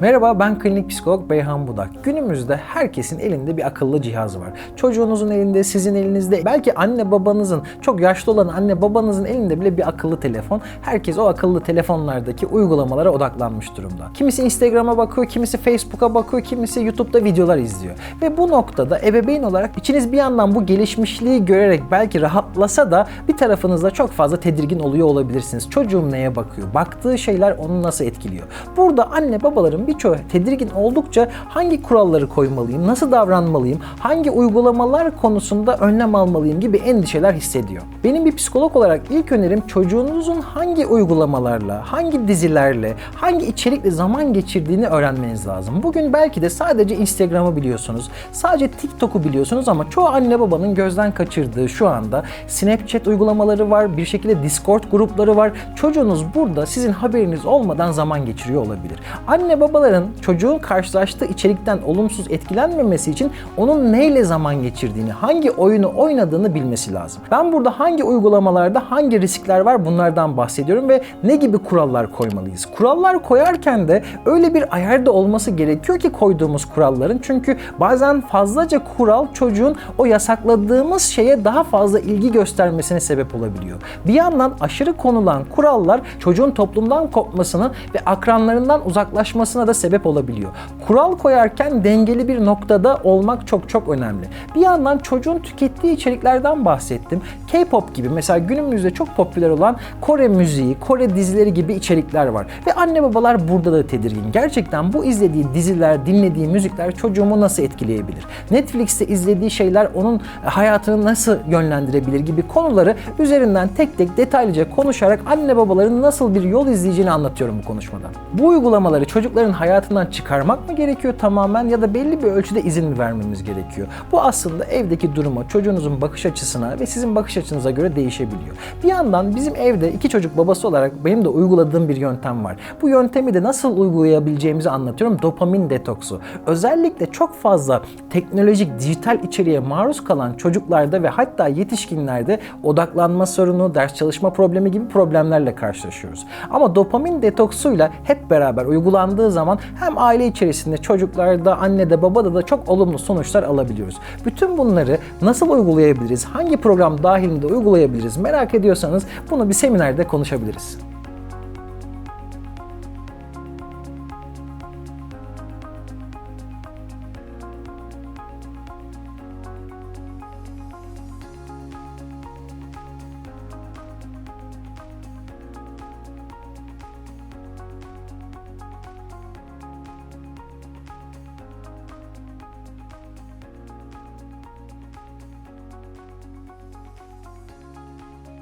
Merhaba ben klinik psikolog Beyhan Budak. Günümüzde herkesin elinde bir akıllı cihaz var. Çocuğunuzun elinde, sizin elinizde, belki anne babanızın, çok yaşlı olan anne babanızın elinde bile bir akıllı telefon. Herkes o akıllı telefonlardaki uygulamalara odaklanmış durumda. Kimisi Instagram'a bakıyor, kimisi Facebook'a bakıyor, kimisi YouTube'da videolar izliyor. Ve bu noktada ebeveyn olarak içiniz bir yandan bu gelişmişliği görerek belki rahatlasa da bir tarafınızda çok fazla tedirgin oluyor olabilirsiniz. Çocuğum neye bakıyor? Baktığı şeyler onu nasıl etkiliyor? Burada anne babaların birçoğu tedirgin oldukça hangi kuralları koymalıyım, nasıl davranmalıyım, hangi uygulamalar konusunda önlem almalıyım gibi endişeler hissediyor. Benim bir psikolog olarak ilk önerim çocuğunuzun hangi uygulamalarla, hangi dizilerle, hangi içerikle zaman geçirdiğini öğrenmeniz lazım. Bugün belki de sadece Instagram'ı biliyorsunuz, sadece TikTok'u biliyorsunuz ama çoğu anne babanın gözden kaçırdığı şu anda Snapchat uygulamaları var, bir şekilde Discord grupları var. Çocuğunuz burada sizin haberiniz olmadan zaman geçiriyor olabilir. Anne babaların çocuğun karşılaştığı içerikten olumsuz etkilenmemesi için onun neyle zaman geçirdiğini, hangi oyunu oynadığını bilmesi lazım. Ben burada hangi uygulamalarda hangi riskler var bunlardan bahsediyorum ve ne gibi kurallar koymalıyız? Kurallar koyarken de öyle bir ayarda olması gerekiyor ki koyduğumuz kuralların. Çünkü bazen fazlaca kural çocuğun o yasakladığımız şeye daha fazla ilgi göstermesine sebep olabiliyor. Bir yandan aşırı konulan kurallar çocuğun toplumdan kopmasını ve akranlarından uzaklaşmasına da sebep olabiliyor. Kural koyarken dengeli bir noktada olmak çok çok önemli. Bir yandan çocuğun tükettiği içeriklerden bahsettim. K-pop gibi mesela günümüzde çok popüler olan Kore müziği, Kore dizileri gibi içerikler var. Ve anne babalar burada da tedirgin. Gerçekten bu izlediği diziler, dinlediği müzikler çocuğumu nasıl etkileyebilir? Netflix'te izlediği şeyler onun hayatını nasıl yönlendirebilir gibi konuları üzerinden tek tek detaylıca konuşarak anne babaların nasıl bir yol izleyeceğini anlatıyorum bu konuşmada. Bu uygulamaları çocukların hayatından çıkarmak mı gerekiyor tamamen ya da belli bir ölçüde izin mi vermemiz gerekiyor? Bu aslında evdeki duruma, çocuğunuzun bakış açısına ve sizin bakış açınıza göre değişebiliyor. Bir yandan bizim evde iki çocuk babası olarak benim de uyguladığım bir yöntem var. Bu yöntemi de nasıl uygulayabileceğimizi anlatıyorum. Dopamin detoksu. Özellikle çok fazla teknolojik, dijital içeriğe maruz kalan çocuklarda ve hatta yetişkinlerde odaklanma sorunu, ders çalışma problemi gibi problemlerle karşılaşıyoruz. Ama dopamin detoksuyla hep beraber uygulandığı zaman hem aile içerisinde çocuklarda, annede, babada da çok olumlu sonuçlar alabiliyoruz. Bütün bunları nasıl uygulayabiliriz, hangi program dahilinde uygulayabiliriz merak ediyorsanız bunu bir seminerde konuşabiliriz.